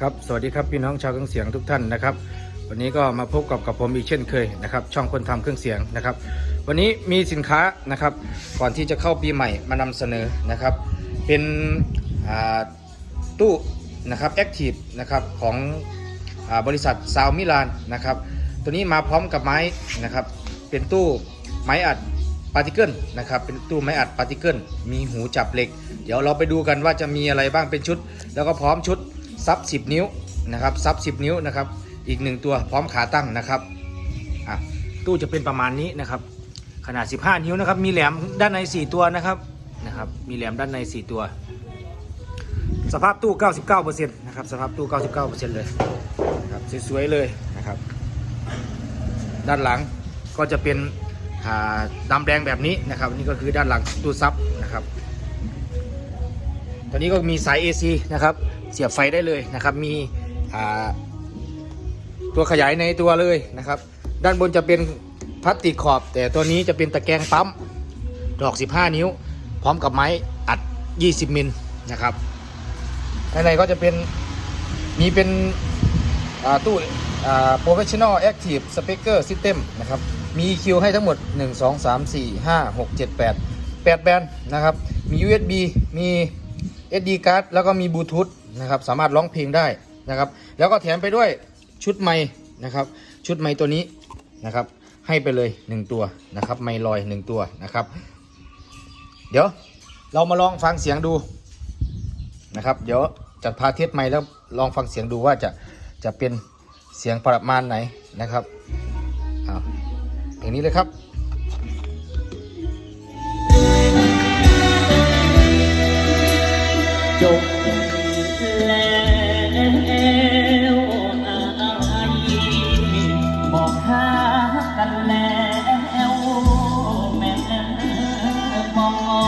ครับสวัสดีครับพี่น้องชาวเครื่องเสียงทุกท่านนะครับ วันนี้ก็มาพบกับกับผมอีกเช่นเคยนะครับ ช่องคนทำเครื่องเสียงนะครับ วันนี้มีสินค้านะครับ ก่อนที่จะเข้าปีใหม่มานำเสนอนะครับ เป็นตู้นะครับแอคทีฟนะครับของอบริษัทซาวมิลานนะครับ ตัวนี้มาพร้อมกับไม้นะครับ เป็นตู้ไม้อัดปาร์ติเกิลนะครับเป็นตู้ไม้อัดปาร์ติเกิลมีหูจับเหล็ก เดี๋ยวเราไปดูกันว่าจะมีอะไรบ้างเป็นชุด แล้วก็พร้อมชุด ซับ 10 นิ้วนะครับซับ 10 นิ้วนะครับ อีกหนึ่งตัวพร้อมขาตั้งนะครับอะตู้จะเป็นประมาณนี้นะครับ ขนาด 15 นิ้วนะครับ มีแหลมด้านใน 4 ตัวนะครับนะครับ มีแหลมด้านใน 4 ตัว สภาพตู้ 99%นะครับสภาพตู้ 99%เลยนะครับสวยๆเลยนะครับ ด้านหลังก็จะเป็นอ่าดำแดงแบบนี้นะครับนี่ก็คือด้านหลังตู้ซับนะครับ ตอนนี้ก็มีสาย AC นะครับ เสียบไฟได้เลยนะครับ มีตัวขยายในตัวเลยนะครับ ด้านบนจะเป็นพลาสติกขอบ แต่ตัวนี้จะเป็นตะแกรงปั๊มดอก 15 นิ้ว พร้อมกับไม้อัด 20 มิลนะครับข้างในก็จะเป็นมีเป็นตู้ professional active speaker system นะครับ มี EQ ให้ทั้งหมด 1 2 3 4 5 6 7 8 8 แบนนะครับ มี USB มี SD card แล้วก็มีบลูทูธ นะครับสามารถร้องเพลงได้นะครับ แล้วก็แถมไปด้วยชุดไม้นะครับ ชุดไม้ตัวนี้นะครับ ให้ไปเลย 1 ตัวนะครับ ไม้ลอย 1 ตัวนะครับ เดี๋ยวเรามาลองฟังเสียงดูนะครับ เดี๋ยวจัดพาเทสไม้แล้วลองฟังเสียงดูว่าจะจะเป็นเสียงประมาณไหนนะครับอ้าวเพลงนี้เลยครับจบ ม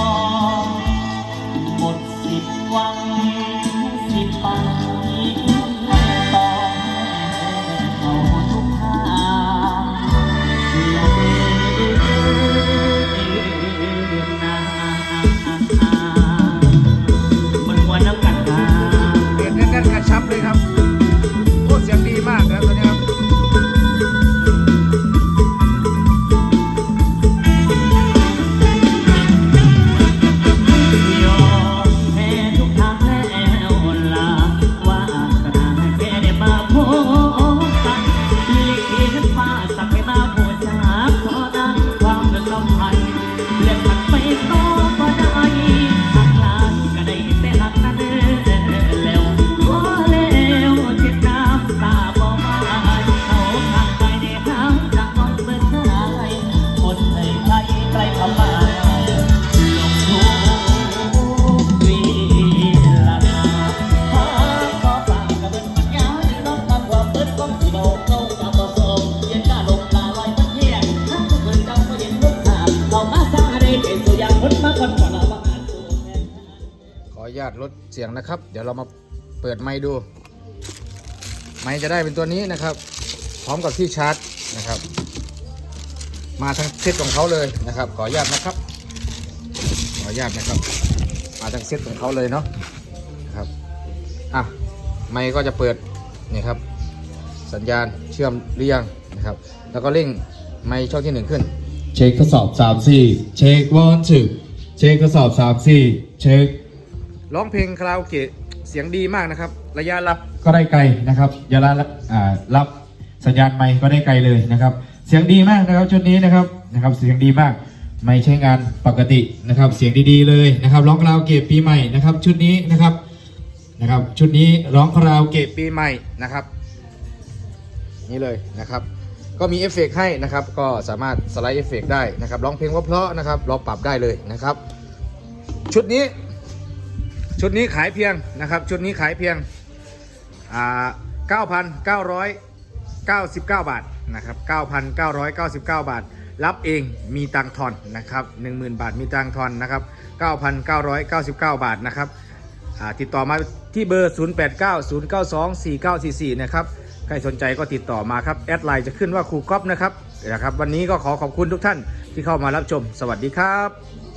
ไอนุญาตลดเสียงนะครับ เดี๋ยวเรามาเปิดไมค์ดู ไมค์จะได้เป็นตัวนี้นะครับ พร้อมกับที่ชาร์จนะครับ มาทั้งเซตของเขาเลยนะครับ ขออนุญาตนะครับ ขออนุญาตนะครับ มาทั้งเซตของเขาเลยเนาะนะครับอะไมค์ก็จะเปิดนี่ครับ สัญญาณเชื่อมหรือยังนะครับ แล้วก็เร่งไมค์ช่องที่หนึ่งขึ้น เช็คทดสอบสามสี่เช็ควันถึเช็คทดสอบสามสี่เช็ค ร้องเพลงคาราโอเกะเสียงดีมากนะครับ ระยะรับก็ได้ไกลนะครับยาลาอ่ารับสัญญาณไมค์ก็ได้ไกลเลยนะครับ เสียงดีมากนะครับชุดนี้นะครับนะครับ เสียงดีมาก ไม่ใช้งานปกตินะครับ เสียงดีๆเลยนะครับร้องคาราโอเกะปีใหม่นะครับ ชุดนี้นะครับนะครับ ชุดนี้ร้องคาราโอเกะปีใหม่นะครับ นี่เลยนะครับ ก็มีเอฟเฟกต์ให้นะครับ ก็สามารถสไลด์เอฟเฟกต์ได้นะครับร้องเพลงเพราะๆนะครับเราปรับได้เลยนะครับ ชุดนี้ ชุดนี้ขายเพียงนะครับ ชุดนี้ขายเพียงอ่า9,999 บาทนะครับ 9,999 บาท รับเองมีตังค์ทอนนะครับ 10,000 บาทมีตังค์ทอนนะครับ 9,999 บาทนะครับติดต่อมาที่เบอร์ 0890924944 นะครับ ใครสนใจก็ติดต่อมาครับ แอดไลน์จะขึ้นว่าครูก๊อฟนะครับนะครับ วันนี้ก็ขอขอบคุณทุกท่านที่เข้ามารับชม สวัสดีครับ